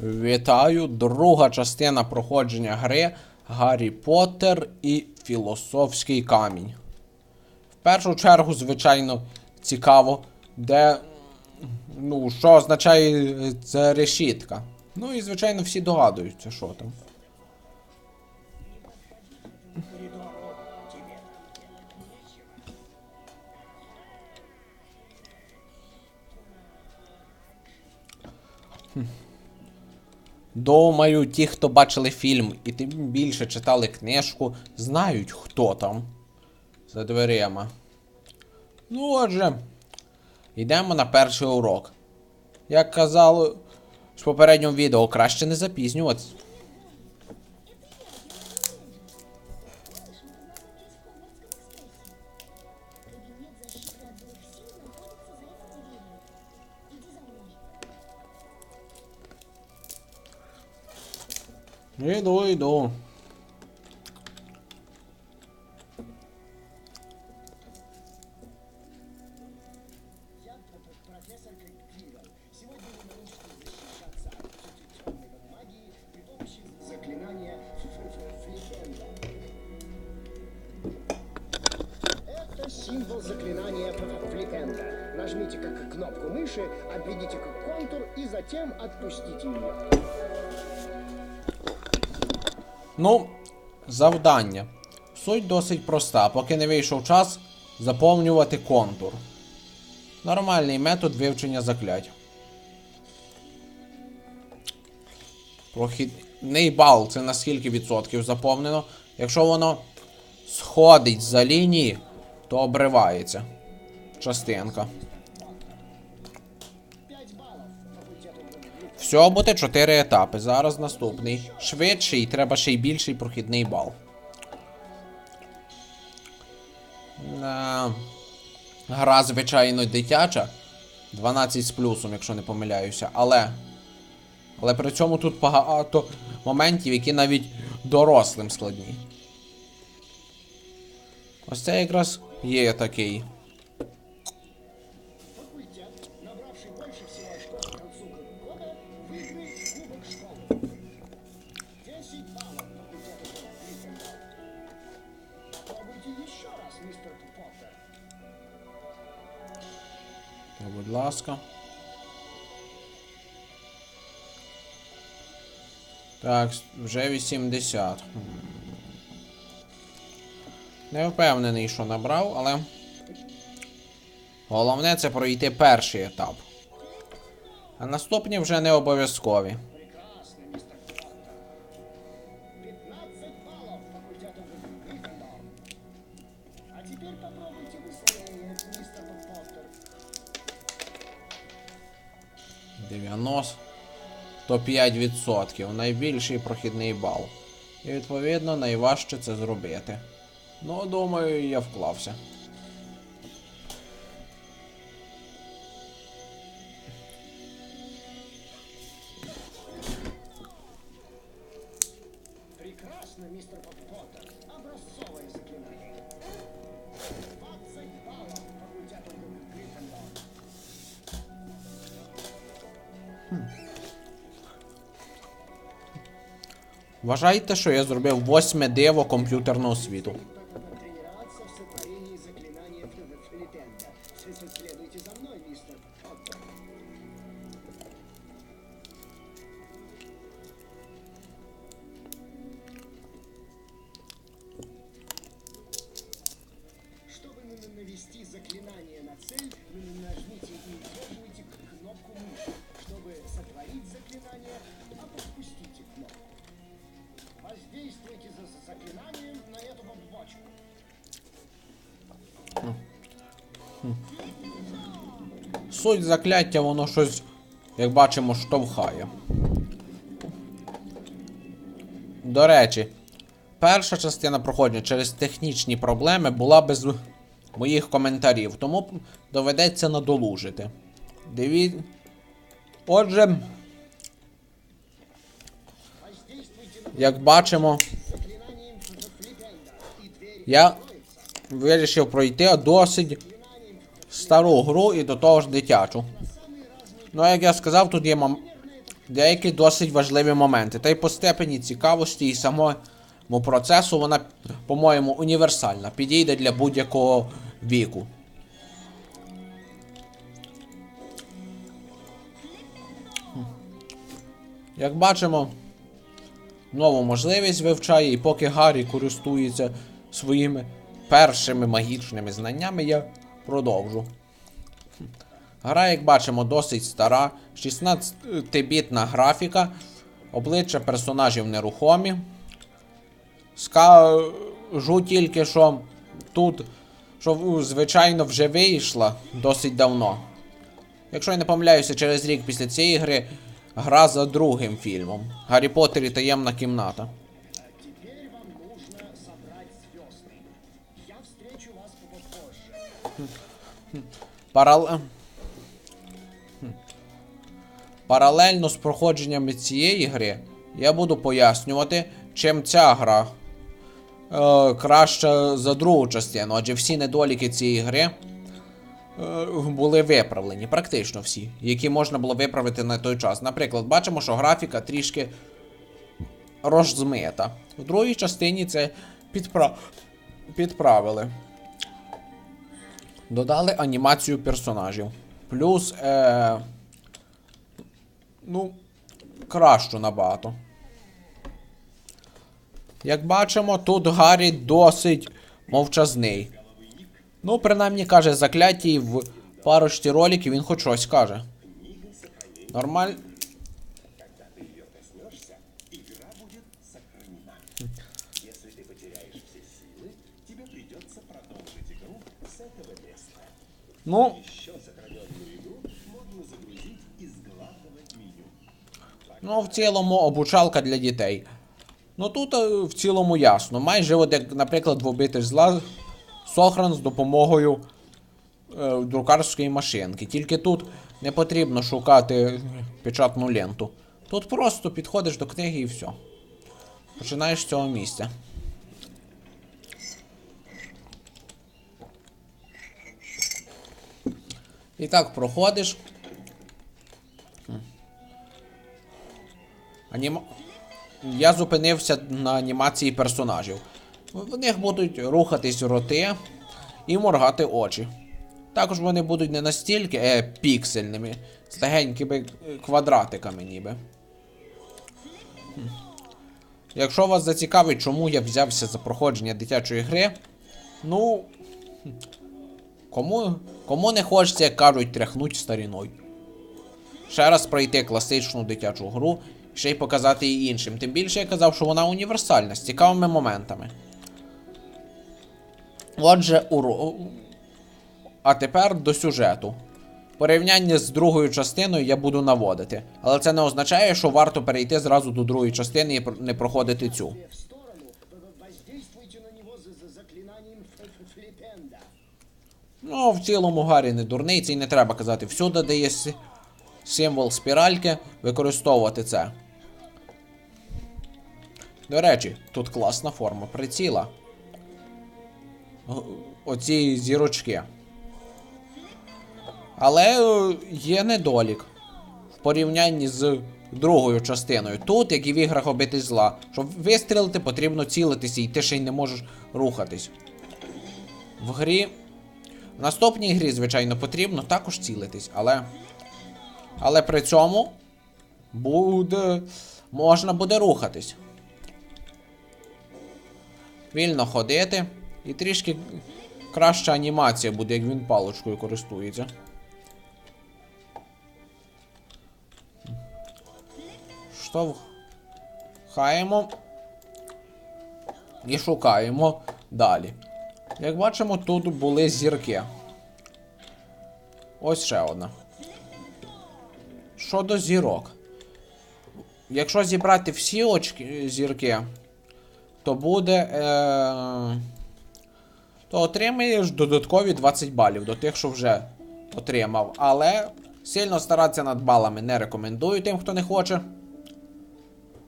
Вітаю! Друга частина проходження гри Гаррі Поттер і Філософський камінь. В першу чергу, звичайно, цікаво, де. Ну, що означає е, ця решітка. Ну і, звичайно, всі догадуються, що там. Думаю, ті, хто бачили фільм і тим більше читали книжку, знають, хто там за дверима. Ну, отже, йдемо на перший урок. Як казали в попередньому відео, краще не запізнюватися. Символ заклинания Флипенда. Нажмите как кнопку мыши, обведите как контур и затем отпустите ее. Ну, завдання. Суть досить проста, поки не вийшов час заповнювати контур. Нормальний метод вивчення заклять. Прохідний бал це на скільки відсотків заповнено. Якщо воно сходить за лінії, то обривається частинка. Всього буде 4 етапи. Зараз наступний. Швидший, треба ще й більший прохідний бал. Е, Гра, звичайно, дитяча. 12 з плюсом, якщо не помиляюся. Але. Але при цьому тут багато моментів, які навіть дорослим складні. Ось це якраз є такий. Ласка. Так, вже 80. Хм. Не впевнений, що набрав, але. Головне це пройти перший етап. А наступні вже не обов'язкові. То 5%. Найбільший прохідний бал. І відповідно найважче це зробити. Ну, думаю, я вклався. Вважайте, що я зробив восьме диво комп'ютерного світу. Суть закляття, воно щось, як бачимо, штовхає. До речі, перша частина проходження через технічні проблеми була без моїх коментарів, тому доведеться надолужити. Диві... Отже, як бачимо, я вирішив пройти досить стару гру і до того ж дитячу. Ну, як я сказав, тут є мом... деякі досить важливі моменти. Та й по степені цікавості і самому процесу вона, по-моєму, універсальна. Підійде для будь-якого віку. Як бачимо, нову можливість вивчає, і поки Гаррі користується своїми першими магічними знаннями, я продовжу. Гра, як бачимо, досить стара, 16-бітна графіка, обличчя персонажів нерухомі. Скажу тільки, що тут, що звичайно вже вийшла досить давно. Якщо я не помиляюся, через рік після цієї гри гра за другим фільмом. Гаррі Поттер і таємна кімната. Парал... Паралельно з проходженнями цієї гри я буду пояснювати, чим ця гра е, краща за другу частину, адже всі недоліки цієї гри е, були виправлені, практично всі, які можна було виправити на той час. Наприклад, бачимо, що графіка трішки розмита. В другій частині це підпра... підправили. Додали анімацію персонажів. Плюс. Е... Ну, кращу набагато. Як бачимо, тут Гаррі досить мовчазний. Ну, принаймні каже, закляттій в парочці роликів він хоч щось каже. Нормаль. Ну. Ну, в цілому обучалка для дітей. Ну тут е, в цілому ясно. Майже, от як, наприклад, в обитель зла Сохран з допомогою е, друкарської машинки. Тільки тут не потрібно шукати печатну ленту. Тут просто підходиш до книги і все. Починаєш з цього місця. І так проходиш. Аніма... Я зупинився на анімації персонажів. В них будуть рухатись роти і моргати очі. Також вони будуть не настільки е, піксельними, з легенькими квадратиками ніби. Якщо вас зацікавить, чому я взявся за проходження дитячої гри, ну. Кому, кому не хочеться, як кажуть, тряхнуть старіною. Ще раз пройти класичну дитячу гру, ще й показати її іншим. Тим більше я казав, що вона універсальна, з цікавими моментами. Отже, уро... А тепер до сюжету. Порівняння з другою частиною я буду наводити. Але це не означає, що варто перейти зразу до другої частини і не проходити цю. В сторону в- воздействуйте на него за, за заклинанием ф- ф- флипенда. Ну, в цілому Гаррі не дурний, це й не треба казати. Всюди, де є символ спіральки, використовувати це. До речі, тут класна форма приціла. Оці зірочки. Але е, є недолік в порівнянні з другою частиною. Тут, як і в іграх обити зла, щоб вистрілити, потрібно цілитися, і ти ще й не можеш рухатись. В грі в наступній грі, звичайно, потрібно також цілитись, але. Але при цьому буде. можна буде рухатись. Вільно ходити. І трішки краща анімація буде, як він паличкою користується. Штовхаємо. І шукаємо далі. Як бачимо, тут були зірки. Ось ще одна. Щодо зірок. Якщо зібрати всі очки зірки, то буде. Е... То отримаєш додаткові 20 балів до тих, що вже отримав. Але сильно старатися над балами не рекомендую тим, хто не хоче.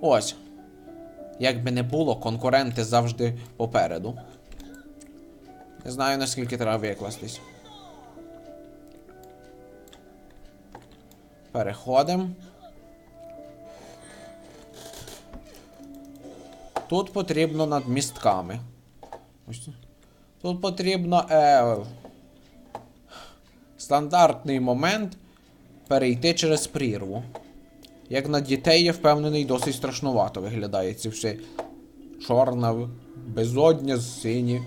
Ось. Як би не було, конкуренти завжди попереду. Не знаю наскільки треба викластись. Переходимо. Тут потрібно над містками. Тут потрібно е, стандартний момент перейти через прірву. Як на дітей, я впевнений, досить страшнувато виглядає ці все чорна безодня з сині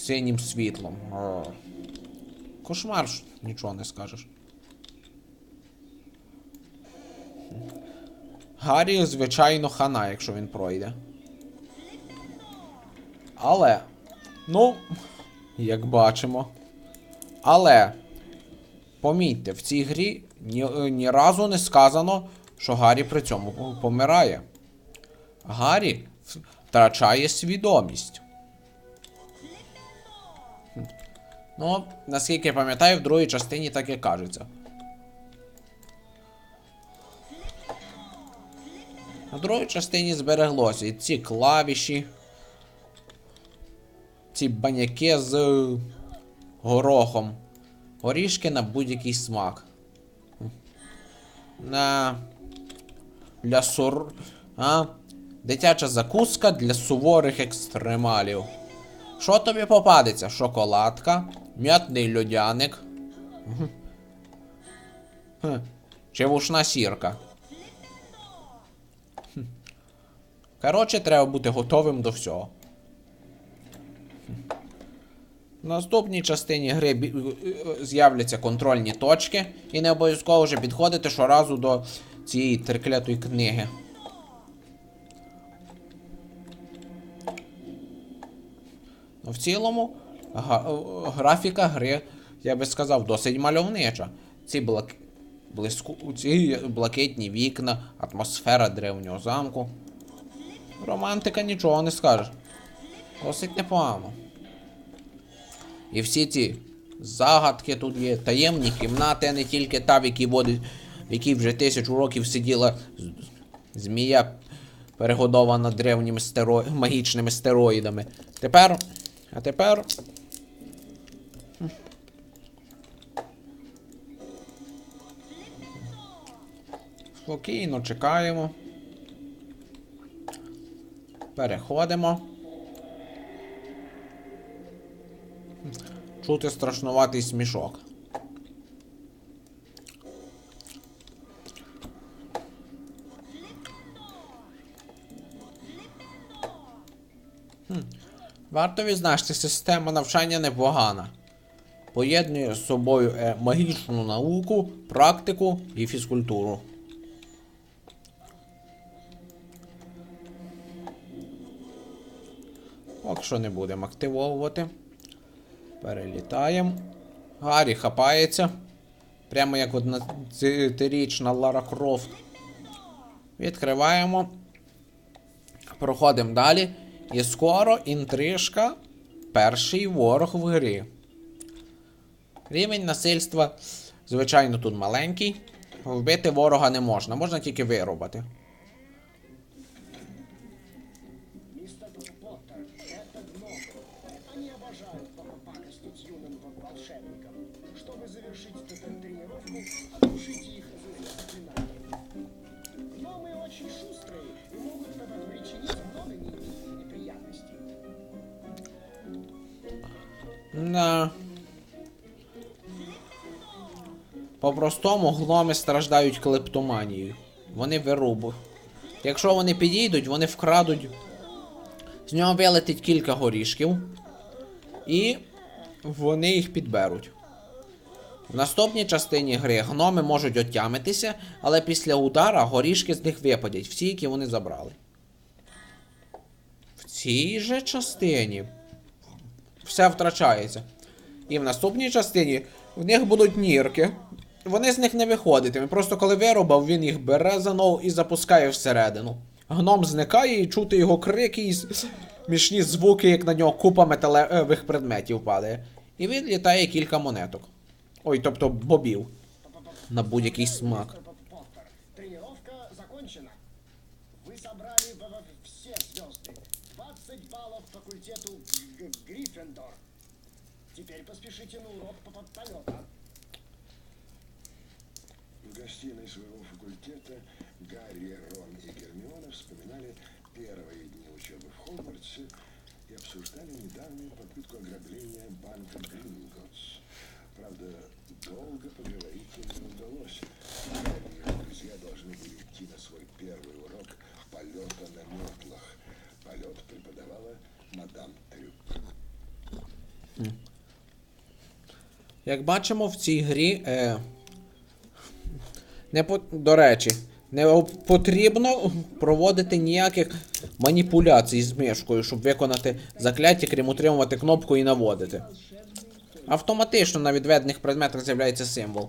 синім світлом. Кошмар, нічого не скажеш. Гаррі, звичайно, хана, якщо він пройде. Але. Ну, як бачимо. Але. Помітьте, в цій грі ні, ні разу не сказано, що Гаррі при цьому помирає. Гаррі втрачає свідомість. Ну, наскільки я пам'ятаю, в другій частині так і кажеться. На другій частині збереглося і ці клавіші. Ці баняки з горохом. Горішки на будь-який смак. На. Для сур. А? Дитяча закуска для суворих екстремалів. Що тобі попадеться? Шоколадка, м'ятний льодяник. Хм. Чи вушна сірка. Коротше, треба бути готовим до всього. В наступній частині гри е, з'являться контрольні точки, і не обов'язково вже підходити щоразу до цієї триклятої книги. Ну, в цілому, е, графіка гри, я би сказав, досить мальовнича. Ці блак... блиску... ці блакитні вікна, атмосфера древнього замку. Романтика нічого не скажеш. Досить непогано. І всі ці загадки тут є, таємні кімнати, а не тільки та, в якій водить, в якій вже тисячу років сиділа змія, перегодована древніми стеро... магічними стероїдами. Тепер. А тепер. Спокійно чекаємо. Переходимо. Чути страшнуватий смішок. Хм. Варто відзначити, система навчання непогана. Поєднує з собою е, магічну науку, практику і фізкультуру. Поки що не будемо активовувати. Перелітаємо. Гаррі хапається. Прямо як 11-річна Лара Крофт. Відкриваємо. Проходимо далі. І скоро інтрижка. Перший ворог в грі. Рівень насильства, звичайно, тут маленький. Вбити ворога не можна, можна тільки вирубати. На. По-простому гноми страждають клептоманією. Вони вирубують. Якщо вони підійдуть, вони вкрадуть. З нього вилетить кілька горішків. І вони їх підберуть. В наступній частині гри гноми можуть отямитися, але після удара горішки з них випадять, всі, які вони забрали. В цій же частині все втрачається. І в наступній частині в них будуть нірки. Вони з них не виходитиме. Просто коли вирубав, він їх бере заново і запускає всередину. Гном зникає і чути його крики і смішні звуки, як на нього купа металевих предметів падає. І він літає кілька монеток. Ой, тобто бобів. На будь-який смак. 20 баллов факультету Гриффиндор. Теперь поспешите на урок по по- полета. В гостиной своего факультета Гарри, Рон и Гермиона вспоминали первые дни учебы в Хогвартсе и обсуждали недавнюю попытку ограбления банка Гринготс. Правда, долго поговорить им не удалось. Теперь их друзья должны были идти на свой первый урок полета на метлах. Як бачимо в цій грі. Е, не по, до речі, не потрібно проводити ніяких маніпуляцій з мишкою, щоб виконати закляття, крім утримувати кнопку і наводити. Автоматично на відведених предметах з'являється символ.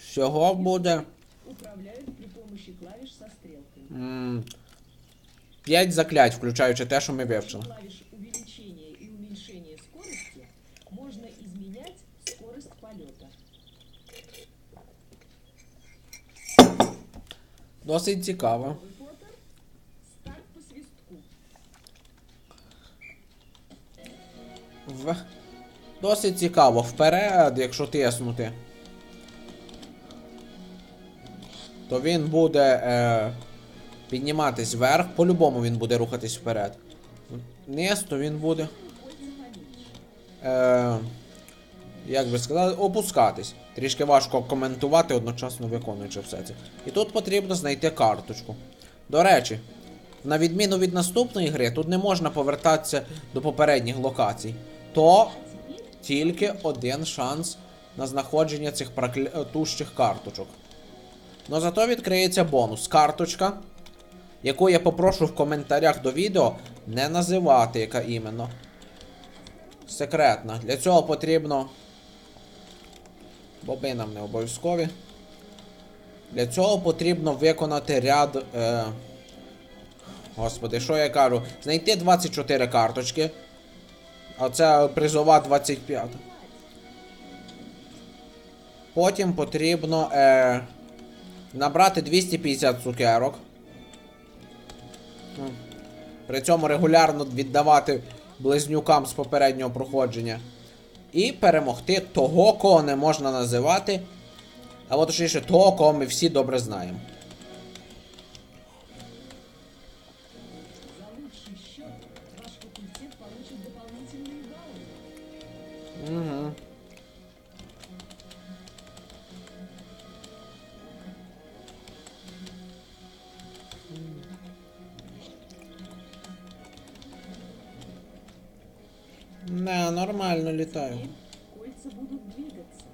Всього буде Управляют при помощи клавиш со 5 заклять, включаючи те, що ми вивчили. Скорость. Досить цікаво. Старт по свистку. В... Досить цікаво. Вперед, якщо тиснути. То він буде е, підніматись вверх. По-любому він буде рухатись вперед. Вниз, то він буде. Е, як би сказати, опускатись. Трішки важко коментувати, одночасно виконуючи все це. І тут потрібно знайти карточку. До речі, на відміну від наступної гри, тут не можна повертатися до попередніх локацій. То тільки один шанс на знаходження цих проклятущих карточок. Но зато відкриється бонус. Карточка, яку я попрошу в коментарях до відео не називати, яка іменно. Секретна. Для цього потрібно. Боби нам не обов'язкові. Для цього потрібно виконати ряд. Е... Господи, що я кажу? Знайти 24 карточки. А це призова 25. Потім потрібно е, набрати 250 цукерок. При цьому регулярно віддавати близнюкам з попереднього проходження. І перемогти того, кого не можна називати. Або точніше того, кого ми всі добре знаємо. За Не, нормально літаю. Кольца будут двигаться.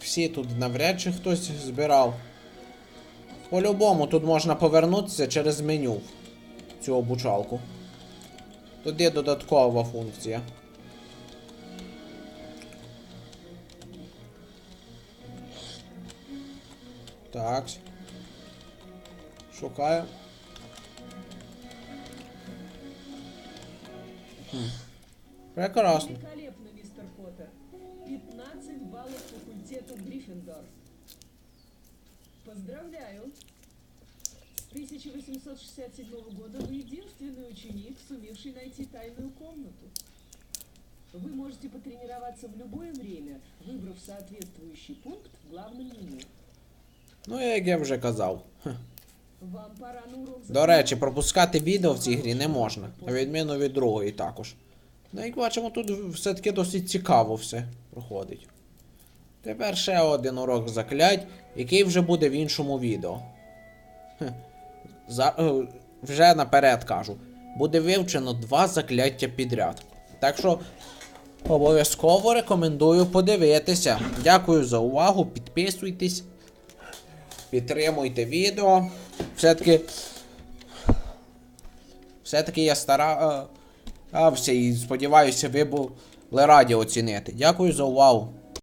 Всі тут навряд чи хтось збирав. По-любому тут можна повернутися через меню цю обучалку. Тут є додаткова функція. Так. Шукаю. Хм. Прекрасно. Великолепно, мистер Поттер. 15 баллов факультету Гриффиндор. Поздравляю. С 1867 года вы единственный ученик, сумевший найти тайную комнату. Вы можете потренироваться в любое время, выбрав соответствующий пункт в главном меню. Ну, як я вже казав. Урок До речі, пропускати відео в цій грі не можна, на відміну від другої також. Ну, як бачимо, тут все-таки досить цікаво все проходить. Тепер ще один урок заклять, який вже буде в іншому відео. За, е, вже наперед кажу. Буде вивчено два закляття підряд. Так що обов'язково рекомендую подивитися. Дякую за увагу, підписуйтесь, підтримуйте відео. Все-таки все-таки я старався і сподіваюся, ви були раді оцінити. Дякую за увагу.